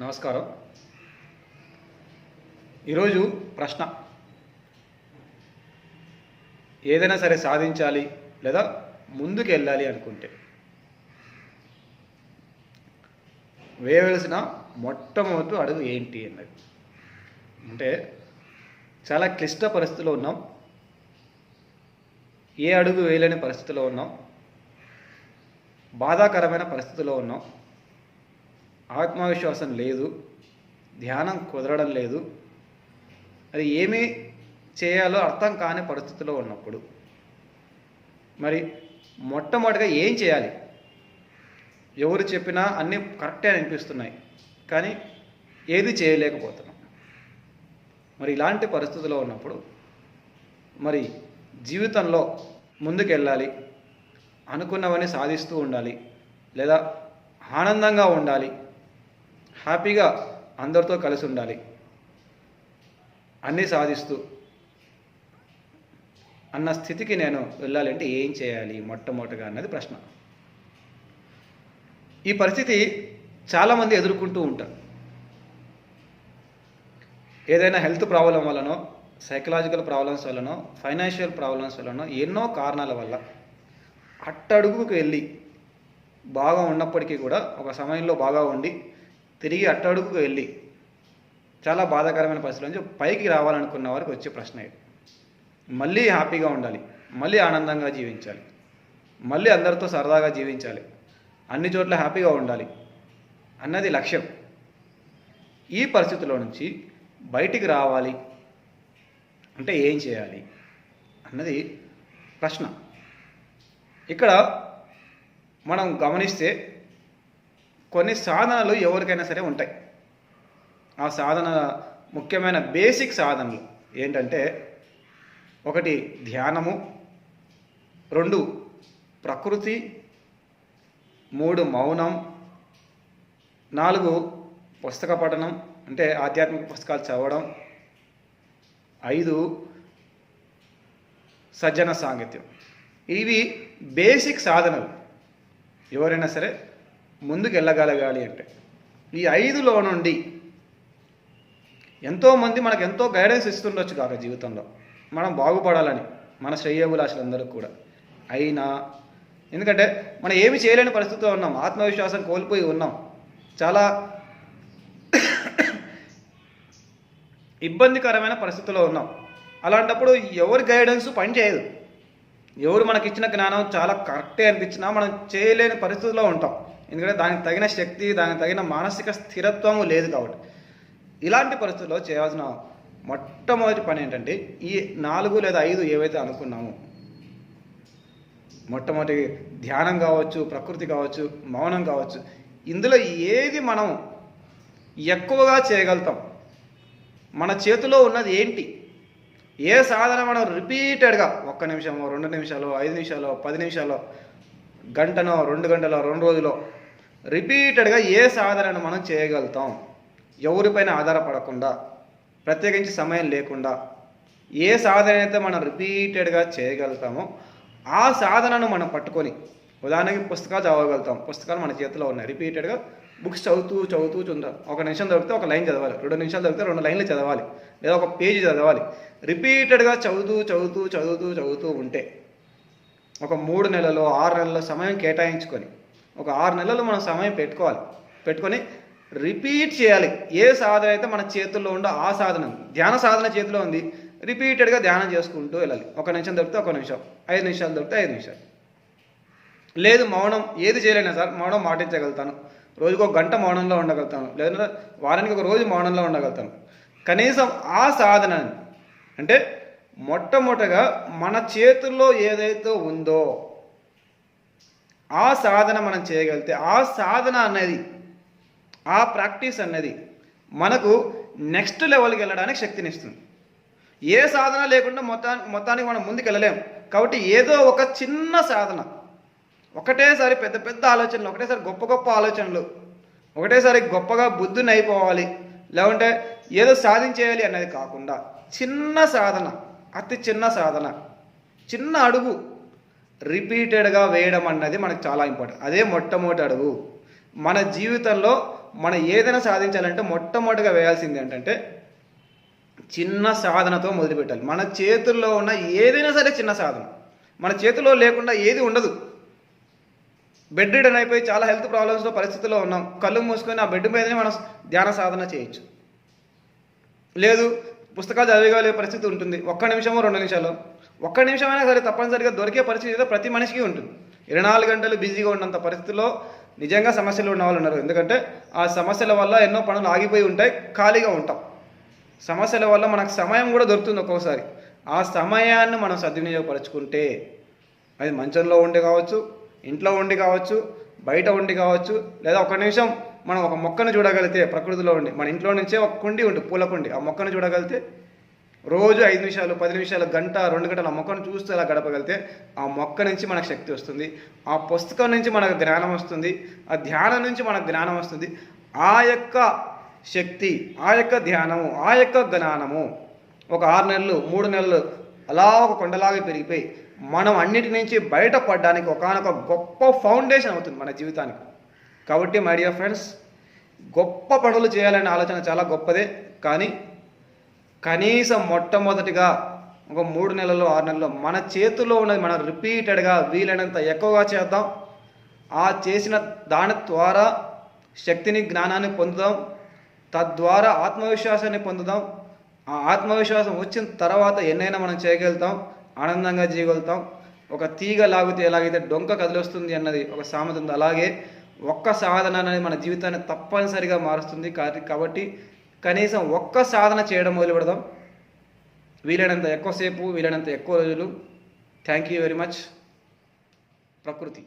నమస్కారం. ఈరోజు ప్రశ్న. ఏదైనా సరే సాధించాలి లేదా ముందుకు వెళ్ళాలి అనుకుంటే. వేయవలసిన మొట్టమొదటి అడుగు ఏంటి అన్నది. అంటే చాలా క్లిష్ట పరిస్థితిలో ఉన్నాం. ఏ అడుగు వేయలేని పరిస్థితిలో ఉన్నాం. బాధాకరమైన పరిస్థితిలో ఉన్నాం. ఆత్మవిశ్వాసం లేదు ధ్యానం కుదరడం లేదు. అది ఏమీ చేయాలో అర్థం కాని పరిస్థితిలో ఉన్నప్పుడు మరి మొట్టమొదటిగా ఏం చేయాలి? ఎవరు చెప్పినా అన్నీ కరెక్టే అనిపిస్తున్నాయి కానీ ఏది చేయలేకపోతున్నాం. మరి ఇలాంటి పరిస్థితిలో ఉన్నప్పుడు మరి జీవితంలో ముందుకెళ్ళాలి అనుకున్నవన్నీ సాధిస్తూ ఉండాలి లేదా ఆనందంగా ఉండాలి హ్యాపీగా అందరితో కలిసి ఉండాలి. అన్నీ సాధిస్తూ అన్న స్థితికి నేను వెళ్ళాలంటే ఏం చేయాలి? మొట్టమొదటిగా అన్నది ప్రశ్న. ఈ పరిస్థితి చాలామంది ఎదుర్కొంటూ ఉంటారు. ఏదైనా హెల్త్ ప్రాబ్లం వలనో సైకలాజికల్ ప్రాబ్లమ్స్ వలనో ఫైనాన్షియల్ ప్రాబ్లమ్స్ వలనో ఎన్నో కారణాల వల్ల అట్టడుగుకు వెళ్ళి బాగా ఉన్నప్పటికీ కూడా ఒక సమయంలో బాగా ఉండి తిరిగి అట్టడుగుకు వెళ్ళి చాలా బాధాకరమైన పరిస్థితుల నుంచి పైకి రావాలనుకున్న వారికి వచ్చే ప్రశ్న. ఇది మళ్ళీ హ్యాపీగా ఉండాలి. మళ్ళీ ఆనందంగా జీవించాలి. మళ్ళీ అందరితో సరదాగా జీవించాలి. అన్ని చోట్ల హ్యాపీగా ఉండాలి అన్నది లక్ష్యం. ఈ పరిస్థితిలో నుంచి బయటికి రావాలి అంటే ఏం చేయాలి అన్నది ప్రశ్న. ఇక్కడ మనం గమనిస్తే కొన్ని సాధనలు ఎవరికైనా సరే ఉంటాయి. ఆ సాధన ముఖ్యమైన బేసిక్ సాధనలు ఏంటంటే ఒకటి ధ్యానము రెండు ప్రకృతి మూడు మౌనం నాలుగు పుస్తక పఠనం అంటే ఆధ్యాత్మిక పుస్తకాలు చదవడం ఐదు సజ్జన సాంగత్యం. ఇవి బేసిక్ సాధనలు. ఎవరైనా సరే ముందుకు వెళ్ళగలగాలి అంటే. ఈ ఐదులో నుండి ఎంతోమంది మనకు ఎంతో గైడెన్స్ ఇస్తుండొచ్చు కాక జీవితంలో. మనం బాగుపడాలని మన శ్రేయోభిలాషులందరూ కూడా. అయినా ఎందుకంటే మనం ఏమి చేయలేని పరిస్థితిలో ఉన్నాం ఆత్మవిశ్వాసం కోల్పోయి ఉన్నాం. చాలా ఇబ్బందికరమైన పరిస్థితిలో ఉన్నాం. అలాంటప్పుడు ఎవరి గైడెన్స్ పనిచేయదు ఎవరు మనకి ఇచ్చిన జ్ఞానం చాలా కరెక్టే అనిపించినా మనం చేయలేని పరిస్థితిలో ఉంటాం. ఎందుకంటే దానికి తగిన శక్తి దానికి తగిన మానసిక స్థిరత్వము లేదు కాబట్టి. ఇలాంటి పరిస్థితుల్లో చేయాల్సిన మొట్టమొదటి పని ఏంటంటే ఈ నాలుగు లేదా ఐదు ఏవైతే అనుకున్నామో మొట్టమొదటి ధ్యానం కావచ్చు ప్రకృతి కావచ్చు మౌనం కావచ్చు ఇందులో ఏది మనం ఎక్కువగా చేయగలుగుతాం? మన చేతిలో ఉన్నది ఏంటి? ఏ సాధన మనం రిపీటెడ్గా ఒక్క నిమిషమో రెండు నిమిషాలు ఐదు నిమిషాలు పది నిమిషాలు గంటనో రెండు గంటలో రెండు రోజులో రిపీటెడ్గా ఏ సాధనను మనం చేయగలుగుతాం? ఎవరిపైన ఆధారపడకుండా ప్రత్యేకించి సమయం లేకుండా ఏ సాధన అయితే మనం రిపీటెడ్గా చేయగలుగుతామో ఆ సాధనను మనం పట్టుకొని ఉదాహరణకి పుస్తకాలు చదవగలుగుతాం. పుస్తకాలు మన చేతిలో ఉన్నాయి. రిపీటెడ్గా బుక్స్ చదువుతూ చదువుతూ చూద్దాం ఒక నిమిషం దొరికితే ఒక లైన్ చదవాలి. రెండు నిమిషాలు దొరికితే రెండు లైన్లు చదవాలి. లేదా ఒక పేజీ చదవాలి. రిపీటెడ్గా చదువుతూ చదువుతూ చదువుతూ చదువుతూ ఉంటే ఒక మూడు నెలలో ఆరు నెలల సమయం కేటాయించుకొని ఒక ఆరు నెలలు మనం సమయం పెట్టుకోవాలి. పెట్టుకొని రిపీట్ చేయాలి. ఏ సాధన అయితే మన చేతుల్లో ఉందో ఆ సాధన. ధ్యాన సాధన చేతిలో ఉంది. రిపీటెడ్గా ధ్యానం చేసుకుంటూ వెళ్ళాలి. ఒక నిమిషం దొరికితే ఒక నిమిషం. ఐదు నిమిషాలు దొరికితే ఐదు నిమిషాలు. లేదు మౌనం ఏది చేయలేనా సార్? మౌనం మాటించగలుగుతాను. రోజుకు ఒక గంట మౌనంలో ఉండగలుగుతాను. లేదంటే వారానికి ఒక రోజు మౌనంలో ఉండగలుగుతాను. కనీసం ఆ సాధన అంటే మొట్టమొదటగా మన చేతుల్లో ఏదైతే ఉందో ఆ సాధన మనం చేయగలిగితే ఆ సాధన అనేది ఆ ప్రాక్టీస్ అనేది మనకు నెక్స్ట్ లెవెల్కి వెళ్ళడానికి శక్తినిస్తుంది. ఏ సాధన లేకుండా మొత్తానికి మొత్తానికి మనం ముందుకు వెళ్ళలేము కాబట్టి ఏదో ఒక చిన్న సాధన. ఒకటేసారి పెద్ద పెద్ద ఆలోచనలు ఒకటేసారి గొప్ప గొప్ప ఆలోచనలు ఒకటేసారి గొప్పగా బుద్ధుని అయిపోవాలి లేకుంటే ఏదో సాధించేయాలి అనేది కాకుండా చిన్న సాధన అతి చిన్న సాధన చిన్న అడుగు రిపీటెడ్గా వేయడం అన్నది మనకు చాలా ఇంపార్టెంట్. అదే మొట్టమొదటి అడుగు. మన జీవితంలో మనం ఏదైనా సాధించాలంటే మొట్టమొదటిగా వేయాల్సింది ఏంటంటే చిన్న సాధనతో మొదలుపెట్టాలి. మన చేతుల్లో ఉన్న ఏదైనా సరే చిన్న సాధన. మన చేతిలో లేకుండా ఏది ఉండదు. బెడ్ రిడన్ అయిపోయి చాలా హెల్త్ ప్రాబ్లమ్స్లో పరిస్థితుల్లో ఉన్నాం. కళ్ళు మూసుకొని ఆ బెడ్ మీదనే మనం ధ్యాన సాధన చేయొచ్చు. లేదు పుస్తకాలు చదివేయగలిగే పరిస్థితి ఉంటుంది. ఒక్క నిమిషమో రెండు నిమిషాలు. ఒక్క నిమిషమైనా సరే తప్పనిసరిగా దొరికే పరిస్థితి ఏదో ప్రతి మనిషికి ఉంటుంది. ఇరవై నాలుగు గంటలు బిజీగా ఉన్నంత పరిస్థితిలో నిజంగా సమస్యలు ఉన్న వాళ్ళు ఉన్నారు. ఎందుకంటే ఆ సమస్యల వల్ల ఎన్నో పనులు ఆగిపోయి ఉంటాయి ఖాళీగా ఉంటాం. సమస్యల వల్ల మనకు సమయం కూడా దొరుకుతుంది ఒక్కోసారి. ఆ సమయాన్ని మనం సద్వినియోగపరచుకుంటే అది మంచంలో ఉండి కావచ్చు ఇంట్లో ఉండి కావచ్చు బయట ఉండి కావచ్చు లేదా ఒక నిమిషం మనం ఒక మొక్కను చూడగలిగితే ప్రకృతిలో ఉండి మన ఇంట్లో నుంచే ఒక కుండి ఉండి పూల కుండి ఆ మొక్కను చూడగలిగితే రోజు ఐదు నిమిషాలు పది నిమిషాలు గంట రెండు గంటల మొక్కను చూస్తూ అలా గడపగలిగితే ఆ మొక్క నుంచి మనకు శక్తి వస్తుంది. ఆ పుస్తకం నుంచి మనకు జ్ఞానం వస్తుంది. ఆ ధ్యానం నుంచి మనకు జ్ఞానం వస్తుంది. ఆ యొక్క శక్తి ఆ యొక్క ధ్యానము ఆ యొక్క జ్ఞానము ఒక ఆరు నెలలు మూడు నెలలు అలా ఒక కొండలాగా పెరిగిపోయి మనం అన్నిటి నుంచి బయటపడడానికి ఒకనొక గొప్ప ఫౌండేషన్ అవుతుంది మన జీవితానికి. కాబట్టి మై డియర్ ఫ్రెండ్స్ గొప్ప పనులు చేయాలనే ఆలోచన చాలా గొప్పదే. కానీ కనీసం మొట్టమొదటిగా ఒక మూడు నెలలు ఆరు నెలలు మన చేతిలో ఉన్నది మనం రిపీటెడ్గా వీలైనంత ఎక్కువగా చేద్దాం. ఆ చేసిన దాని ద్వారా శక్తిని జ్ఞానాన్ని పొందుదాం. తద్వారా ఆత్మవిశ్వాసాన్ని పొందుదాం. ఆ ఆత్మవిశ్వాసం వచ్చిన తర్వాత ఎన్నైనా మనం చేయగలుగుతాం ఆనందంగా చేయగలుగుతాం ఒక తీగ లాగితే ఎలాగైతే డొంక కదిలొస్తుంది అన్నది ఒక సామెత ఉంది. అలాగే ఒక్క సాధన అనేది మన జీవితాన్ని తప్పనిసరిగా మారుస్తుంది. కాబట్టి కనీసం ఒక్క సాధన చేయడం మొదలు పెడదాం. వీలైనంత ఎక్కువసేపు వీలైనంత ఎక్కువ రోజులు. థ్యాంక్ యూ వెరీ మచ్ ప్రకృతి.